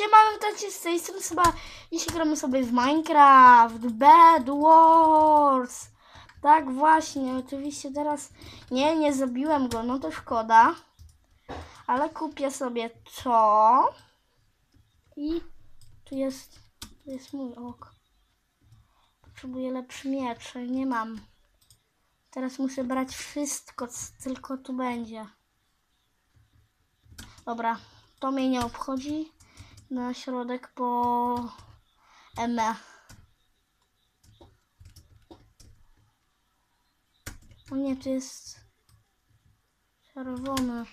Siemano, witajcie z tej strony chyba Dzisiaj gramy sobie w Minecraft Bed Wars. Tak właśnie, oczywiście teraz Nie, nie zabiłem go, no to szkoda. Ale kupię sobie to I tu jest Tu jest mój ok. Potrzebuję lepszy miecz, nie mam. Teraz muszę brać wszystko, co tylko tu będzie. Dobra, to mnie nie obchodzi. Na środek po ME. O nie, to jest czerwony.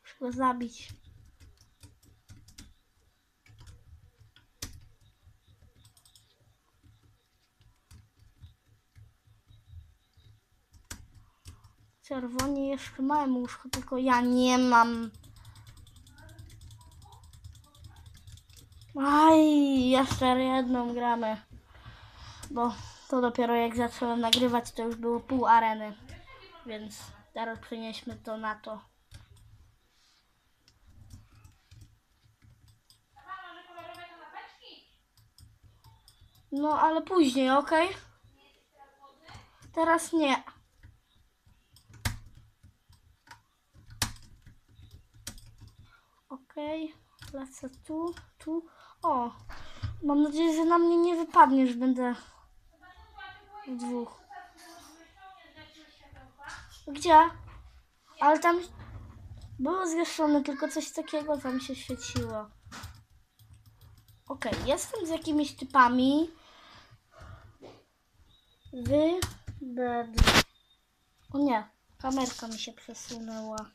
Muszę go zabić. Czerwoni jeszcze mają łóżko, tylko ja nie mam. Aj, jeszcze jedną gramy. Bo to dopiero jak zacząłem nagrywać, to już było pół areny. Więc teraz przenieśmy to na to. No, ale później, ok? Teraz nie. Okej, lecę tu, tu. O, mam nadzieję, że na mnie nie wypadnie, że będę w dwóch. Gdzie? Ale tam było zgaszone, tylko coś takiego tam się świeciło. Okej, jestem z jakimiś typami. Wy. O nie, kamerka mi się przesunęła.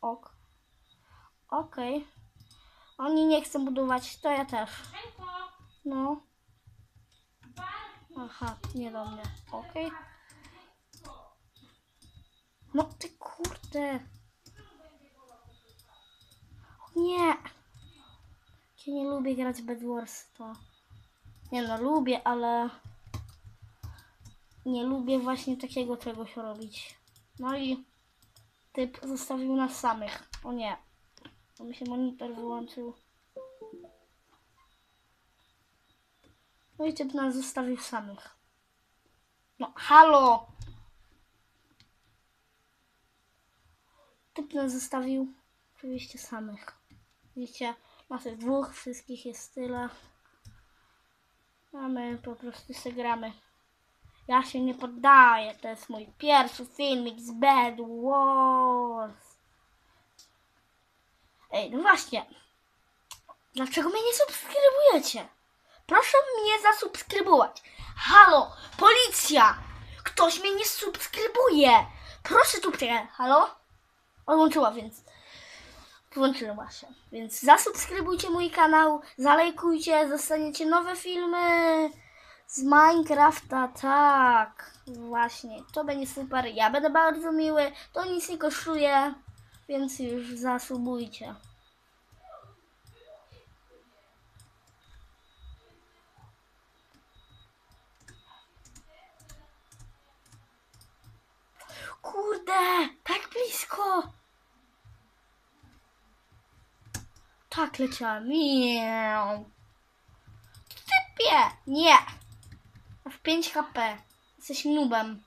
Ok. Okej. Oni nie chcą budować, to ja też. No. Aha, nie do mnie. Okej. No ty kurde. Nie. Ja nie lubię grać Bed Wars to. Nie no, lubię, ale nie lubię właśnie takiego czegoś robić. No i typ zostawił nas samych. O nie. Bo mi się monitor wyłączył. No i typ nas zostawił samych. No, halo! Typ nas zostawił oczywiście samych. Widzicie, jest dwóch, wszystkich jest tyle. A my po prostu se gramy. Ja się nie poddaję. To jest mój pierwszy filmik z Bed Wars. Ej, no właśnie. Dlaczego mnie nie subskrybujecie? Proszę mnie zasubskrybować. Halo, policja! Ktoś mnie nie subskrybuje. Proszę tu przyjechać. Halo? Odłączyła, więc włączyła się. Więc zasubskrybujcie mój kanał, zalajkujcie, dostaniecie nowe filmy z Minecrafta, tak. Właśnie, to będzie super. Ja będę bardzo miły, to nic nie kosztuje, więc już zasubujcie. Kurde, tak blisko. Tak leciałem. Miau. Typie! Nie! Masz 5 HP. Jesteś nubem.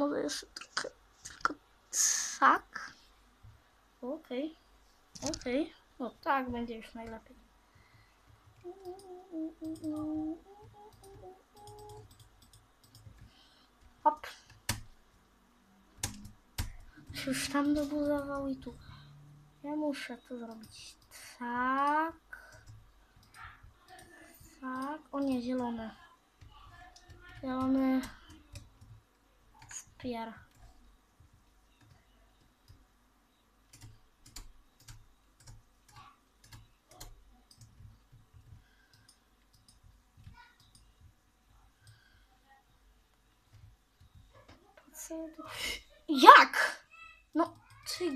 Może jeszcze trochę, tylko tak? Okej, okej. No tak, będzie już najlepiej. Hop. Już tam dobudował i tu. Ja muszę to zrobić tak. Tak. O nie, zielony. Zielony. Tu- Jak? No, ty.